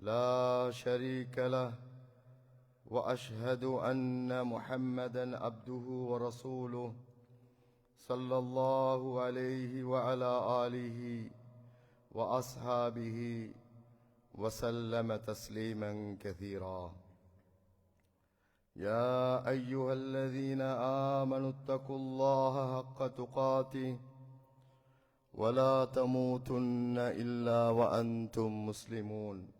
لا شريك له وأشهد أن محمدا عبده ورسوله صلى الله عليه وعلى آله وأصحابه وسلم تسليما كثيرا. يا أيها الذين آمنوا اتقوا الله حق تقاته ولا تموتن إلا وأنتم مسلمون.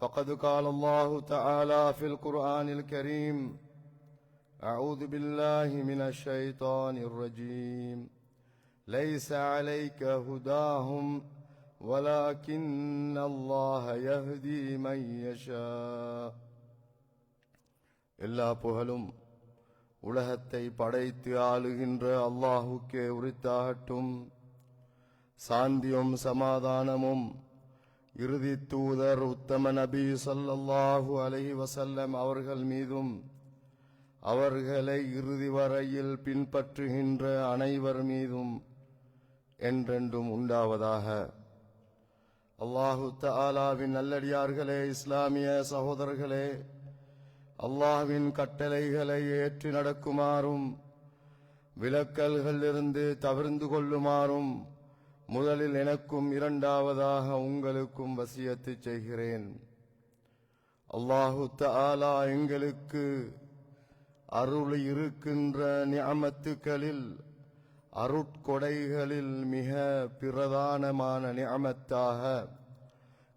فقد قال الله تعالى في القران الكريم اعوذ بالله من الشيطان الرجيم ليس عليك هداهم ولكن الله يهدي من يشاء எல்லா புகழும் உலகத்தை படைத்து ஆளுகின்ற அல்லாஹுக்கே உரித்தாகட்டும் சாந்தியும் சமாதானமும் இறுதி தூதர் உத்தம நபி ஸல்லல்லாஹு அலஹி வசல்லம் அவர்கள் மீதும் அவர்களை இறுதி வரையில் பின்பற்றுகின்ற அனைவர் மீதும் என்றென்றும் உண்டாவதாக. அல்லாஹு தாலாவின் நல்லடியார்களே இஸ்லாமிய சகோதரர்களே அல்லாஹ்வின் கட்டளைகளை ஏற்று நடக்குமாறும் விலக்கல்களிலிருந்து தவிர்ந்து கொள்ளுமாறும் முதலில் எனக்கும் இரண்டாவதாக உங்களுக்கும் வசியத்து செய்கிறேன். அல்லாஹு தாலா எங்களுக்கு அருள் இருக்கின்ற நியமத்துக்களில் அருட்கொடைகளில் மிக பிரதானமான நியமத்தாக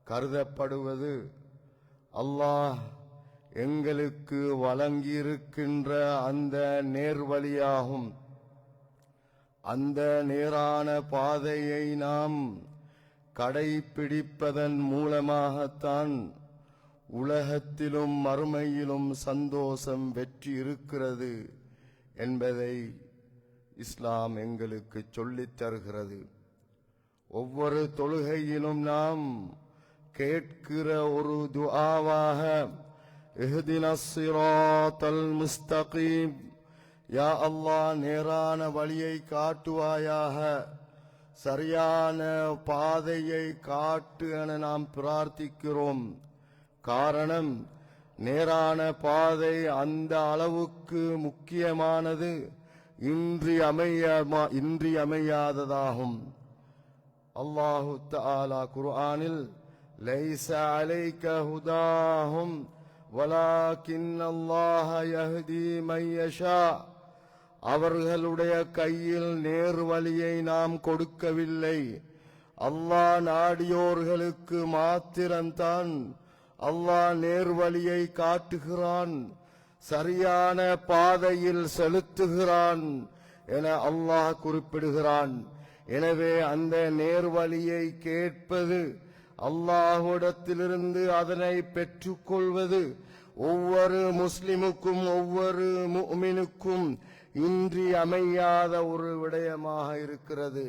கருதப்படுவது அல்லாஹ் எங்களுக்கு வழங்கியிருக்கின்ற அந்த நேர்வழியாகும். அந்த நேரான பாதையை நாம் கடைபிடிப்பதன் மூலமாகத்தான் உலகத்திலும் மறுமையிலும் சந்தோஷம் வெற்றி இருக்கிறது என்பதை இஸ்லாம் எங்களுக்கு சொல்லித் தருகிறது. ஒவ்வொரு தொழுகையிலும் நாம் கேட்கிற ஒரு துஆவாக இஹ்தின சிராத்தல் முஸ்தகீம் யா அல்லா நேரான வழியை காட்டுவாயாக. சரியான பாதையை காட்டு என நாம் பிரார்த்திக்கிறோம். காரணம் நேரான பாதை அந்த அளவுக்கு முக்கியமானது இன்றி அமைய அல்லாஹு தாலா குர்ஆனில் லைஸ அலைக ஹுதாஹும் வலாக்கின் அல்லாஹ யஹ்தி மை யஷா அவர்களுடைய கையில் நேர் வழியை நாம் கொடுக்கவில்லை. அல்லாஹ் நாடியோர்களுக்கு மாத்திரம்தான் அல்லாஹ் நேர்வழியை காட்டுகிறான். சரியான பாதையில் செலுத்துகிறான் என அல்லாஹ் குறிப்பிடுகிறான். எனவே அந்த நேர்வழியை கேட்பது அல்லாஹுடத்திலிருந்து அதனை பெற்றுக்கொள்வது ஒவ்வொரு முஸ்லிமுக்கும் ஒவ்வொரு அமையாத ஒரு விடயமாக இருக்கிறது.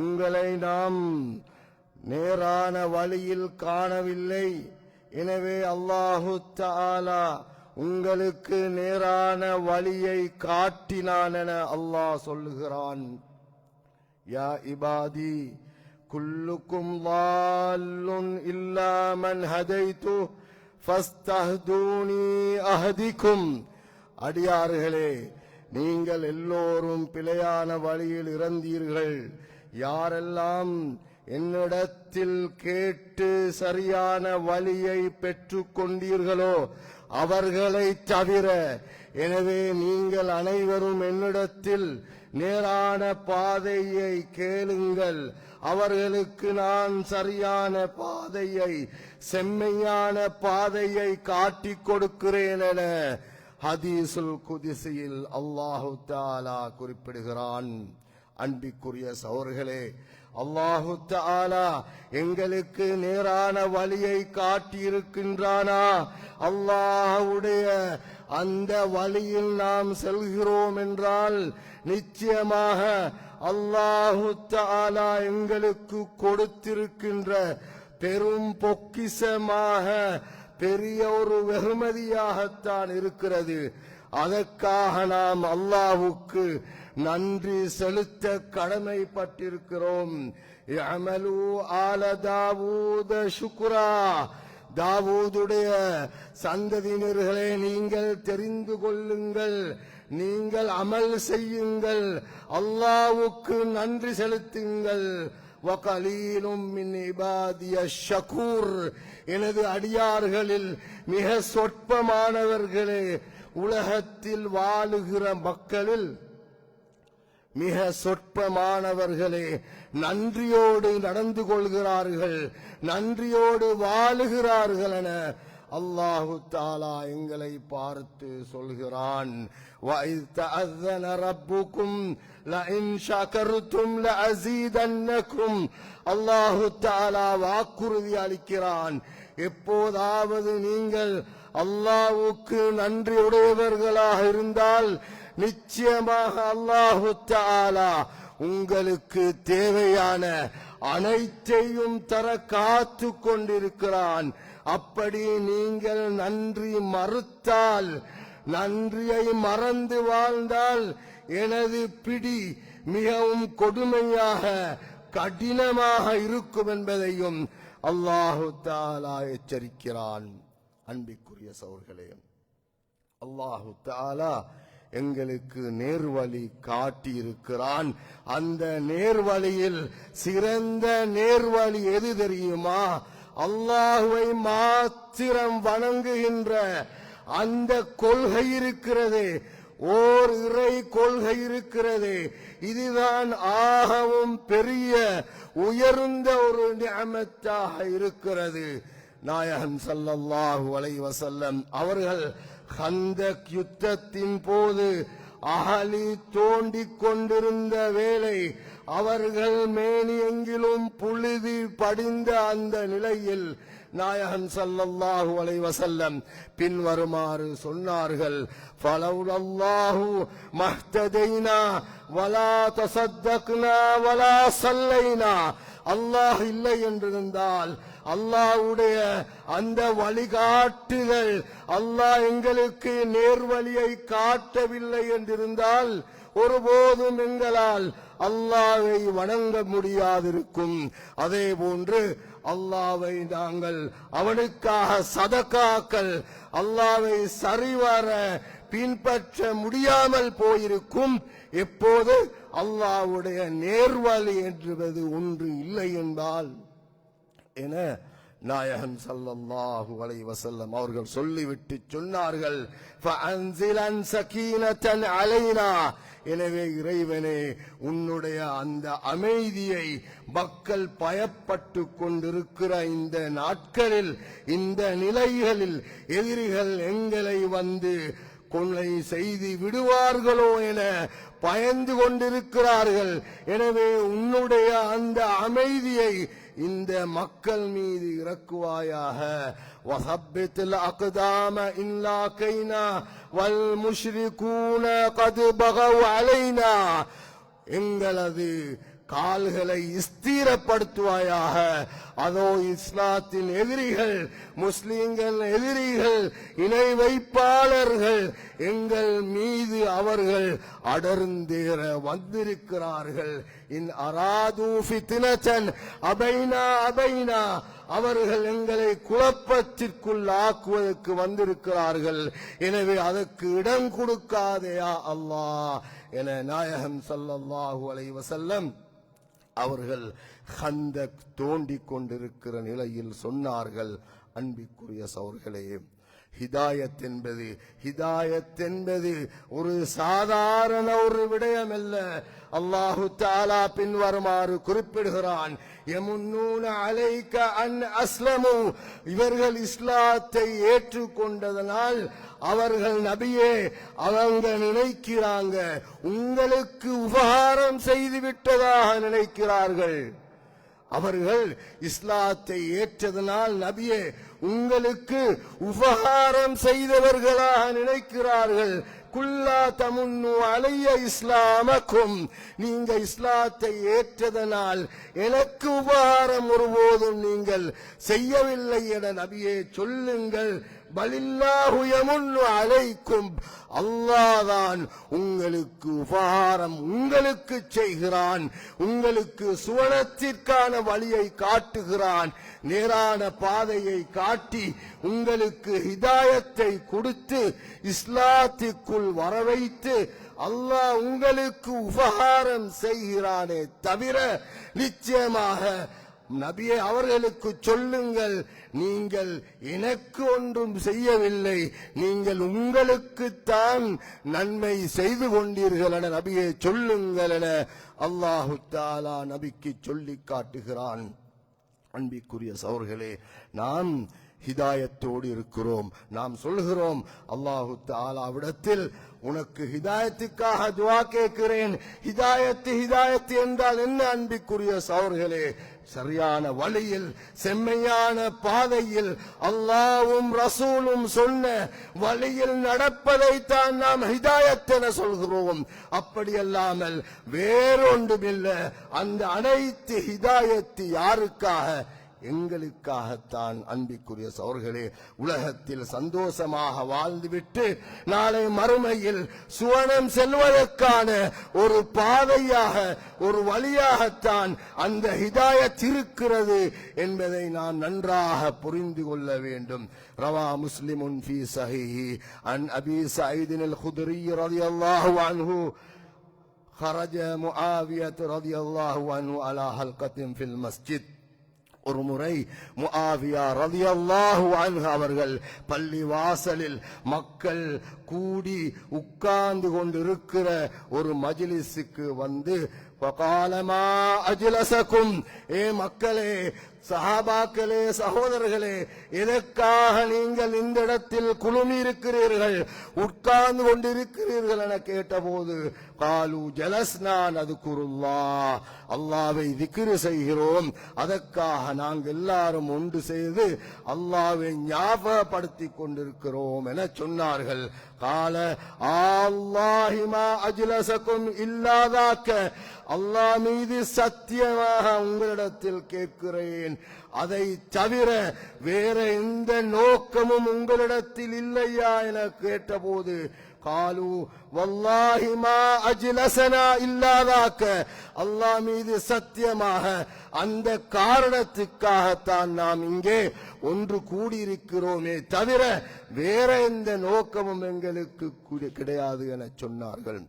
உங்களை நாம் நேரான வழியில் காணவில்லை. எனவே அல்லாஹு தாலா உங்களுக்கு நேரான வழியை காட்டினான் என அல்லாஹ் சொல்லுகிறான். யா இபாதி குல்லுக்கும் வால்லுன் இல்லாமன் ஹதைத்து. அஹதிக்கும். அடியார்களே நீங்கள் எல்லோரும் பிழையான வழியில் இறந்தீர்கள். யாரெல்லாம் என்னிடத்தில் கேட்டு சரியான வழியை பெற்றுக் கொண்டீர்களோ அவர்களை தவிர எனவே நீங்கள் அனைவரும் என்னிடத்தில் நேரான பாதையை கேளுங்கள். அவர்களுக்கு நான் சரியான பாதையை செம்மையான பாதையை காட்டிக் கொடுக்கிறேன் என ஹதீசுல் குதிசையில் அல்லாஹு தாலா குறிப்பிடுகிறான். அன்பிக்குரிய சவர்களே அல்லாஹு தாலா எங்களுக்கு நேரான வழியை காட்டியிருக்கின்றானா? அல்லாஹுடைய அந்த வழியில் நாம் செல்கிறோம் என்றால் நிச்சயமாக அல்லாஹு தாலா எங்களுக்கு கொடுத்திருக்கின்ற பெரும் பொக்கிசமாக பெரிய ஒரு வெகுமதியாகத்தான் இருக்கிறது. அதற்காக நாம் அல்லாஹுக்கு நன்றி செலுத்த கடமைப்பட்டிருக்கிறோம். அமலு ஆலதாவூத சுக்ரா தாவூதுடைய சந்ததியினர்களே நீங்கள் தெரிந்து கொள்ளுங்கள். நீங்கள் அமல் செய்யுங்கள். அல்லாவுக்கு நன்றி செலுத்துங்கள். ஷகூர். எனது அடியார்களில் மிக சொற்பமானவர்களே உலகத்தில் வாழுகிற மக்களில் மிக சொற்பமானவர்களே நன்றியோடு நடந்து கொள்கிறார்கள் நன்றியோடு வாழுகிறார்கள் என அல்லாஹு தாலா எங்களை பார்த்து சொல்கிறான். அல்லாஹு தாலா வாக்குறுதி அளிக்கிறான். எப்போதாவது நீங்கள் அல்லாவுக்கு நன்றியுடையவர்களாக இருந்தால் நிச்சயமாக அல்லாஹு தாலா உங்களுக்கு தேவையான அனைத்தையும் தர காத்து கொண்டிருக்கிறான். அப்படி நீங்கள் நன்றி மறுத்தால் நன்றியை மறந்து வாழ்ந்தால் எனது பிடி மிகவும் கொடுமையாக கடினமாக இருக்கும் என்பதையும் அல்லாஹு தாலா எச்சரிக்கிறான். அன்பிற்குரிய சௌர்களே அல்லாஹு தாலா எங்களுக்கு நேர்வழி காட்டியிருக்கிறான். அந்த நேர்வழியில் சிறந்த நேர்வழி எது தெரியுமா? அல்லாஹுவை மாத்திரம் வணங்குகின்ற அந்த கொள்கை இருக்கிறது. ஓர் இறை கொள்கை இருக்கிறது. இதுதான் ஆகவும் பெரிய உயர்ந்த ஒரு நியமத்தாக இருக்கிறது. நாயகன் ஸல்லல்லாஹு அலைஹி வசல்லம் அவர்கள் ஹந்தக் யுத்தத்தின் போது அகலி தோண்டிக் கொண்டிருந்த வேளை அவர்கள் மேனியெங்கிலும் புழுதி படிந்த அந்த நிலையில் நாயகன் சல்லல்லாஹு அலைஹி பின்வருமாறு சொன்னார்கள் பலவுலல்லாஹு மஹ்ததைனா வலா தசத்தக்னா வலா சல்லைனா. அல்லாஹ் இல்லை என்றிருந்தால் அல்லாஹ்வுடைய அந்த வழிகாட்டுதல் அல்லாஹ் எங்களுக்கு நேர்வழியை காட்டவில்லை என்றிருந்தால் ஒருபோதும் எங்களால் அல்லாவை வணங்க முடியாதிருக்கும். அதே போன்று அல்லாவை நாங்கள் அவனுக்காக சதக்காக்கள் அல்லாவை சரிவர பின்பற்ற முடியாமல் போயிருக்கும். எப்போது? அல்லாவுடைய நேர்வழி என்பது ஒன்று இல்லை என்றால். என நாயகன் சல்லல்லாஹு அலைஹி வஸல்லம் அவர்கள் சொல்லிவிட்டு சொன்னார்கள் ஃபஅன்சிலன் சகீனத்தன் அலைனா. எனவே இறைவனே உன்னுடைய அந்த அமைதியை மக்கள் பயப்பட்டு கொண்டிருக்கிற இந்த நாட்களில் இந்த நிலைகளில் எதிரிகள் எங்களை வந்து கொள்ளை செய்து விடுவார்களோ என பயந்து கொண்டிருக்கிறார்கள். எனவே உன்னுடைய அந்த அமைதியை இந்த மக்கள் மீது இறக்குவாயாக وثبت الأقدام إن لاقينا والمشركون قد بغوا علينا எங்களது கால்களை ஸ்திரப்படுத்துவாயாக. அதோ இஸ்லாத்தின் எதிரிகள் முஸ்லிம்கள் எதிரிகள் இணை வைப்பாளர்கள் எங்கள் மீது அவர்கள் அடர்ந்தேற வந்திருக்கிறார்கள். இன் அராது தினச்சன் அபைனா அபைனா அவர்கள் எங்களை குழப்பத்திற்குள் ஆக்குவதற்கு வந்திருக்கிறார்கள். எனவே அதற்கு இடம் கொடுக்காதேயா அல்லாஹ். என நாயகம் ஸல்லல்லாஹு அலைவசல்லம் அவர்கள் ஹந்தக் தோண்டிக் கொண்டிருக்கிற நிலையில் சொன்னார்கள். அன்பிற்குரிய சவர்களே ஹிதாயத் என்பது ஹிதாயத் என்பது ஒரு சாதாரண ஒரு விடயம் அல்ல அல்லாஹு தாலா பின்வருமாறு குறிப்பிடுகிறான். அலைக்க அன் அஸ்லமு. இவர்கள் இஸ்லாத்தை ஏற்றுக்கொண்டதனால் அவர்கள் நபியே அவங்க நினைக்கிறாங்க. உங்களுக்கு உபகாரம் செய்து விட்டதாக நினைக்கிறார்கள். அவர்கள் இஸ்லாத்தை ஏற்றதனால் நபியே உங்களுக்கு உபகாரம் செய்தவர்களாக நினைக்கிறார்கள். குல்லா தமுன்னு அலைய இஸ்லாமக்கும் நீங்க இஸ்லாத்தை ஏற்றதனால் எனக்கு உபகாரம் ஒருபோதும் நீங்கள் செய்யவில்லை என நபியே சொல்லுங்கள். அலைக்கும். அல்லாதான் உங்களுக்கு உபகாரம் உங்களுக்கு செய்கிறான். உங்களுக்கு சுவனத்திற்கான வழியை காட்டுகிறான். நேரான பாதையை காட்டி உங்களுக்கு ஹிதாயத்தை கொடுத்து இஸ்லாத்திற்குள் வரவைத்து அல்லாஹ் உங்களுக்கு உபகாரம் செய்கிறானே தவிர நிச்சயமாக நபியை அவர்களுக்கு சொல்லுங்கள். நீங்கள் எனக்கு ஒன்றும் செய்யவில்லை. நீங்கள் உங்களுக்குத்தான் நன்மை செய்து கொண்டீர்கள் என நபியை சொல்லுங்கள் என அல்லாஹு தாலா நபிக்கு சொல்லி காட்டுகிறான். அன்பிக்குரிய சவர்களே நாம் ஹிதாயத்தோடு இருக்கிறோம். நாம் சொல்கிறோம் அல்லாஹு தாலாவிடத்தில் உனக்கு ஹிதாயத்துக்காக துவா கேட்கிறேன். ஹிதாயத்து ஹிதாயத்து என்றால் என்ன அன்பிக்குரிய சவர்களே சரியான வழியில் செம்மையான பாதையில் அல்லாவும் ரசூலும் சொன்ன வழியில் நடப்பதைத்தான் நாம் ஹிதாயத் என சொல்கிறோம். அப்படியல்லாமல் வேறொன்றுமில்லை. அந்த அனைத்து ஹிதாயத்து யாருக்காக? எங்களுக்காகத்தான் அன்பிற்குரிய சவர்களே உலகத்தில் சந்தோஷமாக வாழ்ந்துவிட்டு நாளை மறுமையில் சுவனம் செல்வதற்கான ஒரு பாதையாக ஒரு வழியாகத்தான் அந்த ஹிதாயத் இருக்கிறது என்பதை நாம் நன்றாக புரிந்து கொள்ள வேண்டும் ரவா முஸ்லிமுன் ஃபீ சஹீஹி அன் அபி சயீதின் அல் குத்ரி ரலியல்லாஹு அன்ஹு خرج معاوية رضي الله عنه على حلقة في المسجد ஒரு முறை முஆவியா ரலியல்லாஹு அன்ஹு அவர்கள் பள்ளி வாசலில் மக்கள் கூடி உட்கார்ந்து கொண்டிருக்கிற ஒரு மஜிலிஸுக்கு வந்து வகாலமா அஜிலசக்கும் ஏ மக்களே சஹாபாக்களே சகோதரர்களே எதற்காக நீங்கள் இந்த இடத்தில் குழுமி இருக்கிறீர்கள் உட்கார்ந்து கொண்டிருக்கிறீர்கள் என கேட்டபோது காலு ஜலஸ்னான் அது குருல்லா அல்லாவை திக்ரு செய்கிறோம். அதற்காக நாங்கள் எல்லாரும் ஒன்று செய்து அல்லாவை ஞாபகப்படுத்தி கொண்டிருக்கிறோம் என சொன்னார்கள். கால ஆல்லாஹிமா அஜிலசக்கும் இல்லாதாக்க அல்லாஹ் மீது சத்தியமாக உங்களிடத்தில் கேட்கிறேன். அதை தவிர வேற எந்த நோக்கமும் உங்களிடத்தில் இல்லையா என கேட்டபோது காலு வல்லாஹிமா அஜிலசனா இல்லாதாக்க அல்லாஹ் மீது சத்தியமாக அந்த காரணத்துக்காகத்தான் நாம் இங்கே ஒன்று கூடியிருக்கிறோமே தவிர வேற எந்த நோக்கமும் எங்களுக்கு கிடையாது என சொன்னார்கள்.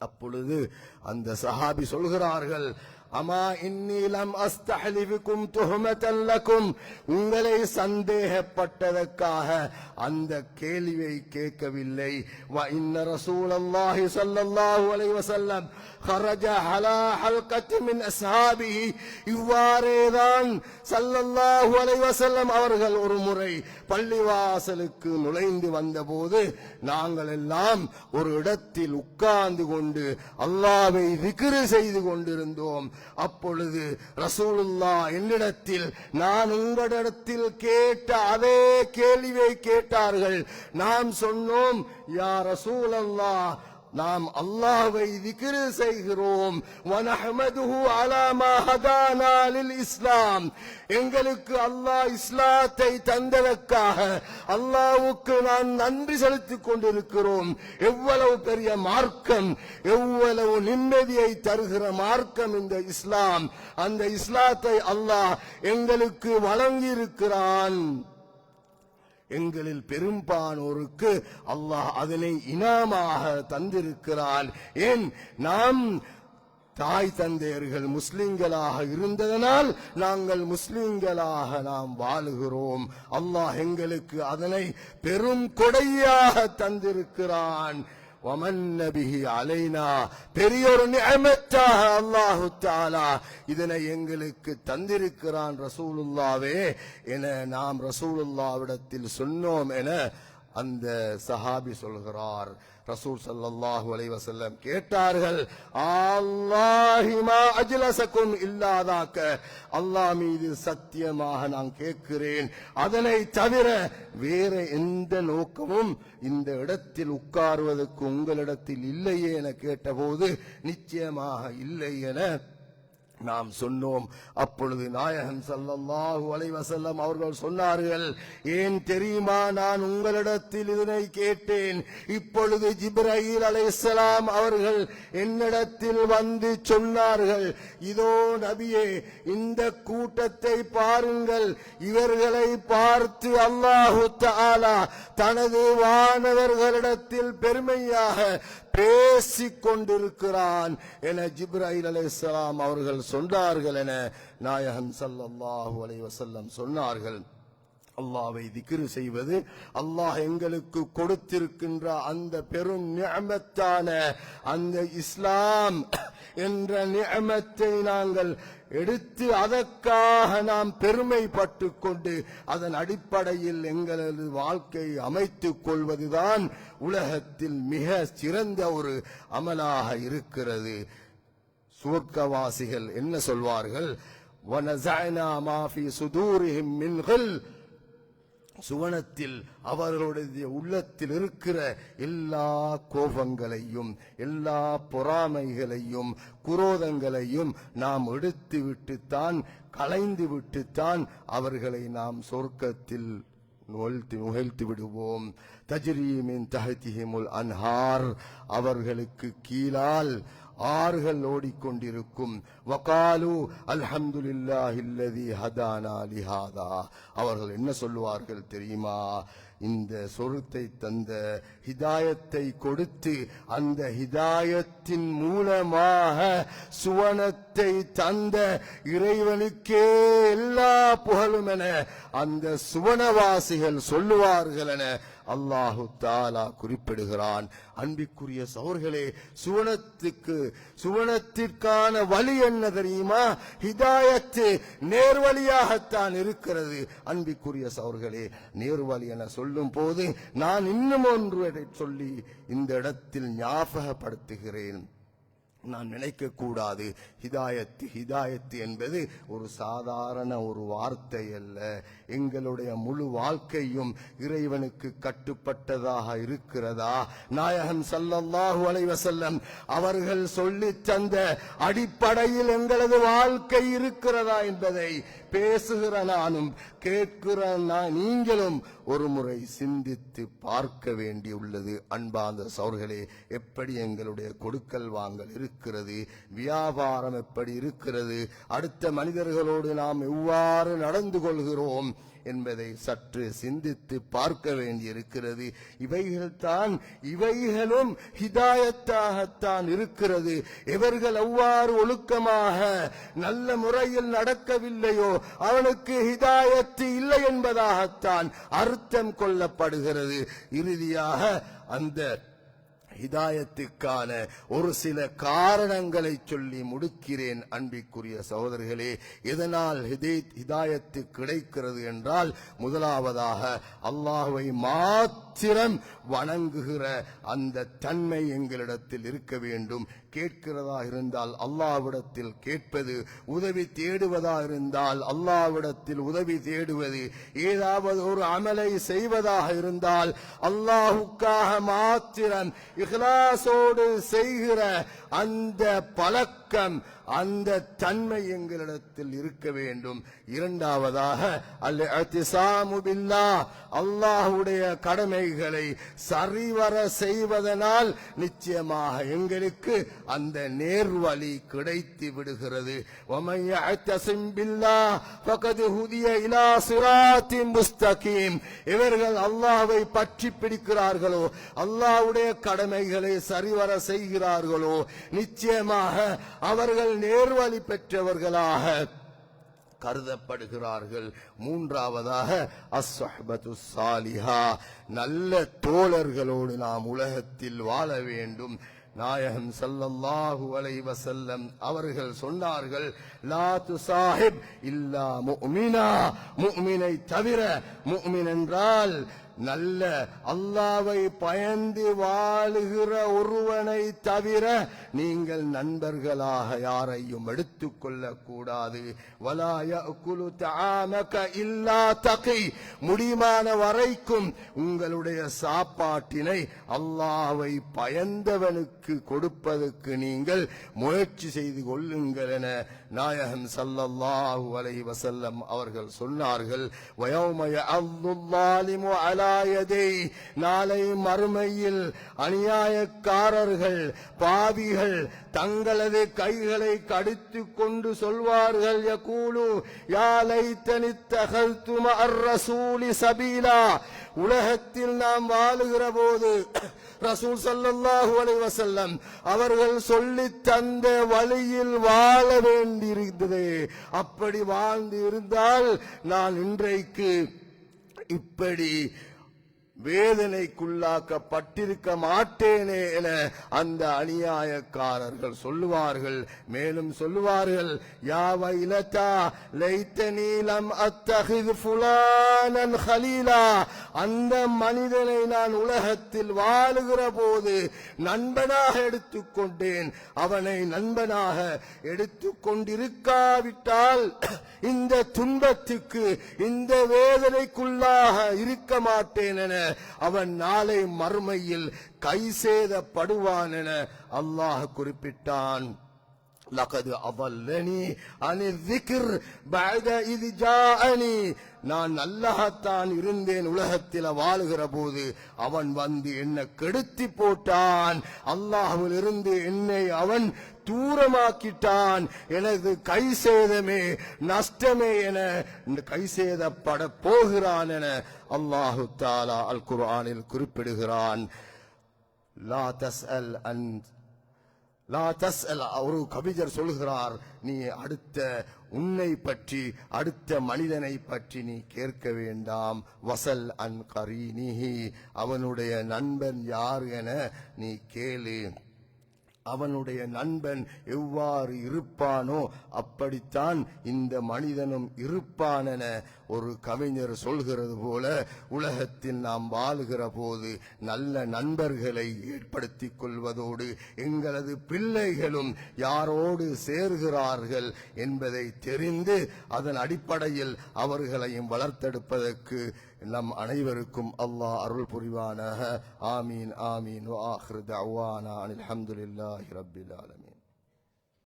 அப்பொழுது அந்த சஹாபி சொல்கிறார்கள் அமா இன்னிலம் அஸ்தஹலிஃபுக்கும் துஹமத்தன் லக்கும் உங்களை சந்தேகப்பட்டதற்காக அந்த கேள்வியை கேட்கவில்லை வ இன்ன ரசூலல்லாஹி ஸல்லல்லாஹு அலைஹி வஸல்லம் خرج على حلقة من أصحابه இவ்வாறேதான் ஸல்லல்லாஹு அலைஹி வஸல்லம் அவர்கள் ஒரு முறை பள்ளிவாசலுக்கு நுழைந்து வந்தபோது நாங்கள் எல்லாம் ஒரு இடத்தில் உட்கார்ந்து கொண்டு அல்லாவை விக்கிரு செய்து கொண்டிருந்தோம் அப்பொழுது ரசூலுல்லா என்னிடத்தில் நான் உங்களிடத்தில் கேட்ட அதே கேள்வியை கேட்டார்கள். நாம் சொன்னோம் யா ரசூலல்லா நாம் அல்லாஹ்வை திக்ரு செய்கிறோம். வனஹமதுஹு அலா ஹதானா லில் இஸ்லாம். எங்களுக்கு அல்லாஹ் இஸ்லாத்தை தந்ததற்காக அல்லாஹ்வுக்கு நான் நன்றி செலுத்திக் கொண்டிருக்கிறோம். எவ்வளவு பெரிய மார்க்கம் எவ்வளவு நிம்மதியை தருகிற மார்க்கம் இந்த இஸ்லாம். அந்த இஸ்லாத்தை அல்லாஹ் எங்களுக்கு வழங்கியிருக்கிறான். எங்களில் பெரும்பானோருக்கு அல்லாஹ் அதனை இனாமாக தந்திருக்கிறான். ஏன்? நாம் தாய் தந்தையர்கள் முஸ்லிம்களாக இருந்ததனால் நாங்கள் முஸ்லிம்களாக நாம் வாழுகிறோம். அல்லாஹ் எங்களுக்கு அதனை பெரும் கொடையாக தந்திருக்கிறான். வமன்ன பிஹி அலைனா பெரியொரு நிஅமத்தாக அல்லாஹு தாலா இதனை எங்களுக்கு தந்திருக்கிறான் ரசூலுல்லாவே என நாம் ரசூலுல்லாவிடத்தில் சொன்னோம் என அந்த சஹாபி சொல்கிறார். ரசூல் சல்லாஹு அலைவசல்லம் கேட்டார்கள் அல்லாஹிமா இல்லாதாக்க அல்லாஹ் மீது சத்தியமாக நான் கேட்கிறேன். அதனை தவிர வேற எந்த நோக்கமும் இந்த இடத்தில் உட்காருவதற்கு உங்களிடத்தில் இல்லையே என கேட்டபோது நிச்சயமாக இல்லை என நாம் சொன்னோம். அப்பொழுது நாயகன் ஸல்லல்லாஹு அலைவசல்லம் அவர்கள் சொன்னார்கள் ஏன் தெரியுமா? நான் உங்களிடத்தில் இதனை கேட்டேன். இப்பொழுது ஜிப்ரீல் அலைசலாம் அவர்கள் என்னிடத்தில் வந்து சொன்னார்கள் இதோ நபியே இந்த கூட்டத்தை பாருங்கள். இவர்களை பார்த்து அல்லாஹு தாலா தனது வானவர்களிடத்தில் பெருமையாக பேசிக் கொண்டிருக்கிறான் என ஜிப்ராஹில் அலைசலாம் அவர்கள் சொன்னார்கள் என நாயகன் ஸல்லல்லாஹு அலைஹி வஸல்லம் சொன்னார்கள். அல்லாவை திக்ரு செய்வது அல்லாஹ் எங்களுக்கு கொடுத்திருக்கின்ற அந்த பெரும் நியமத்தான அந்த இஸ்லாம் என்ற நியமத்தை நாங்கள் எடுத்து அதற்காக நாம் பெருமைப்பட்டு கொண்டு அதன் அடிப்படையில் எங்களது வாழ்க்கையை அமைத்துக் கொள்வதுதான் உலகத்தில் மிக சிறந்த ஒரு அமலாக இருக்கிறது. சுவர்க்கவாசிகள் என்ன சொல்வார்கள்? வனசாயனா மாஃபி சுதூரிஹிம் மின்கள் சுவனத்தில் அவர்களுடைய உள்ளத்தில் இருக்கிற எல்லா கோபங்களையும் எல்லா பொறாமைகளையும் குரோதங்களையும் நாம் எடுத்து விட்டுத்தான் களைந்து விட்டுத்தான் அவர்களை நாம் சொர்க்கத்தில் நுழைத்து நுழைத்து விடுவோம். தஜ்ரீமின் தஹத்திஹிமுல் அன்ஹார். அவர்களுக்கு கீழால் ஆறுகள் ஓடிக்கொண்டிருக்கும். வகாலு அல்ஹம்துலில்லாஹில்லதி ஹதானா லிஹாதா. அவர்கள் என்ன சொல்லுவார்கள் தெரியுமா? இந்த சொருத்தை தந்த ஹிதாயத்தை கொடுத்து அந்த ஹிதாயத்தின் மூலமாக சுவனத்தை தந்த இறைவனுக்கே எல்லா புகழும் என அந்த சுவனவாசிகள் சொல்லுவார்கள் என அல்லாஹு தாலா குறிப்பிடுகிறான். அன்பிற்குரிய சோர்களே சுவனத்துக்கு சுவனத்திற்கான வழி என்ன தெரியுமா? ஹிதாயத்து நேர்வழியாகத்தான் இருக்கிறது. அன்பிற்குரிய சோர்களே நேர்வழி என சொல்லும் போது நான் இன்னும் ஒன்று சொல்லி இந்த இடத்தில் ஞாபகப்படுத்துகிறேன். நான் நினைக்கக்கூடாது. ஹிதாயத்து ஹிதாயத்து என்பது ஒரு சாதாரண ஒரு வார்த்தை அல்ல. எங்களுடைய முழு வாழ்க்கையும் இறைவனுக்கு கட்டுப்பட்டதாக இருக்கிறதா? நாயகன் சல்லல்லாஹு அலைவசல்லம் அவர்கள் சொல்லி தந்த அடிப்படையில் எங்களது வாழ்க்கை இருக்கிறதா என்பதை பேசுகிற நானும் கேட்கிற நான் நீங்களும் ஒரு முறை சிந்தித்து பார்க்க வேண்டியுள்ளது அன்பார்ந்த சௌர்களே எப்படி எங்களுடைய கொடுக்கல் வாங்கல் இருக்கிறது? வியாபாரம் எப்படி இருக்கிறது? அடுத்த மனிதர்களோடு நாம் எவ்வாறு நடந்து கொள்கிறோம்? என்பதை சற்று சிந்தித்து பார்க்க வேண்டியிருக்கிறது. இவைகள்தான் இவைகளும் ஹிதாயத்தாகத்தான் இருக்கிறது. எவர்கள் அவ்வாறு ஒழுக்கமாக நல்ல முறையில் நடக்கவில்லையோ அவனுக்கு ஹிதாயத்து இல்லை என்பதாகத்தான் அர்த்தம் கொள்ளப்படுகிறது. இறுதியாக அந்த ஹிதாயத்துக்கான ஒரு சில காரணங்களை சொல்லி முடிக்கிறேன் அன்பிற்குரிய சகோதரர்களே. எதனால் ஹிதாயத்து கிடைக்கிறது என்றால் முதலாவதாக அல்லாஹுவை மாத்திரம் வணங்குகிற அந்த தன்மை எங்களிடத்தில் இருக்க வேண்டும். கேட்கிறதா இருந்தால் அல்லாவிடத்தில் கேட்பது உதவி தேடுவதா இருந்தால் அல்லாவிடத்தில் உதவி தேடுவது ஏதாவது ஒரு அமலை செய்வதாக இருந்தால் அல்லாஹுக்காக மாத்திரம் இஹ்லாசோடு செய்கிற அந்த பழக்கம் அந்த தன்மை எங்களிடத்தில் இருக்க வேண்டும். இரண்டாவதாக அல்ல அத்திசாமுபில்லா அல்லாஹுடைய கடமைகளை சரிவர செய்வதனால் நிச்சயமாக எங்களுக்கு அந்த நேர்வழி கிடைத்து விடுகிறது. இவர்கள் அல்லாஹை பற்றி பிடிக்கிறார்களோ அல்லாஹுடைய கடமைகளை சரிவர செய்கிறார்களோ நிச்சயமாக அவர்கள் நேர்வழி பெற்றவர்களாக கருதப்படுகிறார்கள். மூன்றாவதாக அஸ்வஹபத்து சாலிஹா நல்ல தோழர்களோடு நாம் உலகத்தில் வாழ வேண்டும். நாயகம் சல்லல்லாஹு அலைஹி செல்லம் அவர்கள் சொன்னார்கள் லா துசாஹிப் இல்லா முக்மினா முக்மினை தவிர முக்மின் என்றால் நல்ல அல்லாவை பயந்து வாழுகிற ஒருவனை தவிர நீங்கள் நண்பர்களாக யாரையும் எடுத்துக்கொள்ள கூடாது வலாய குழு தாமக இல்லா தகை. முடிமான வரைக்கும் உங்களுடைய சாப்பாட்டினை அல்லாவை பயந்தவனுக்கு கொடுப்பதற்கு நீங்கள் முயற்சி செய்து கொள்ளுங்கள் என நாயகம் ஸல்லல்லாஹு அலை வசல்லம் அவர்கள் சொன்னார்கள் நாளை மறுமையில் அநியாயக்காரர்கள் பாவிகள் தங்களது கைகளை கடித்து கொண்டு சொல்வார்கள் யகூலு யாலை லைத்தனி தகல்து ரசூலி சபீலா உலகத்தில் நாம் வாழுகிற போது ரசூல் சல்லாஹூ அலைவசல்லம் அவர்கள் சொல்லி தந்த வழியில் வாழ வேண்டியிருந்தது. அப்படி வாழ்ந்து இருந்தால் நான் இன்றைக்கு இப்படி வேதனைக்குள்ளாக்கப்பட்டிருக்க மாட்டேனே என அந்த அநியாயக்காரர்கள் சொல்லுவார்கள். மேலும் சொல்லுவார்கள் யா இலதா லைத்த நீலம் அத்தஹிது ஃபுலானன் ஹலீலா. அந்த மனிதனை நான் உலகத்தில் வாழுகிற போது நண்பனாக எடுத்துக்கொண்டேன். அவனை நண்பனாக எடுத்துக்கொண்டிருக்காவிட்டால் இந்த துன்பத்துக்கு இந்த வேதனைக்குள்ளாக இருக்க மாட்டேன் என அவன் நாளை மறுமையில் கை சேதப்படுவான் என அல்லாஹ் குறிப்பிட்டான். லகது அவல்லனி அனி திக்ர் பஅத இது ஜாஅனி. நான் அல்லாஹத்தான் இருந்தேன் உலகத்தில் வாழுகிற போது. அவன் வந்து என்ன கெடுத்தி போட்டான். அல்லாஹுவில் இருந்து என்னை அவன் தூரமாக்கிட்டான். எனது கை சேதமே நஷ்டமே என கை சேதப்பட போகிறான் என அல்லாஹு தாலா அல் குர்ஆனில் குறிப்பிடுகிறான். லா தஸ்அல் அன் லா தஸ்அல் ஒரு கவிஞர் சொல்கிறார் நீ அடுத்த உன்னை பற்றி அடுத்த மனிதனை பற்றி நீ கேட்க வேண்டாம். வசல் அன் கரீனிஹி அவனுடைய நண்பன் யார் என நீ கேளு. அவனுடைய நண்பன் எவ்வாறு இருப்பானோ அப்படித்தான் இந்த மனிதனும் இருப்பானென ஒரு கவிஞர் சொல்கிறது போல உலகத்தில் நாம் வாழுகிற போது நல்ல நண்பர்களை ஏற்படுத்திக் கொள்வதோடு எங்களது பிள்ளைகளும் யாரோடு சேர்கிறார்கள் என்பதை தெரிந்து அதன் அடிப்படையில் அவர்களையும் வளர்த்தெடுப்பதற்கு நம் அனைவருக்கும் அல்லாஹ் அருள் புரிவானாக ஆமீன் ஆமீன் வ ஆஹிரு தஅவானா அனில் ஹம்துலில்லாஹி ரப்பில் ஆலமீன்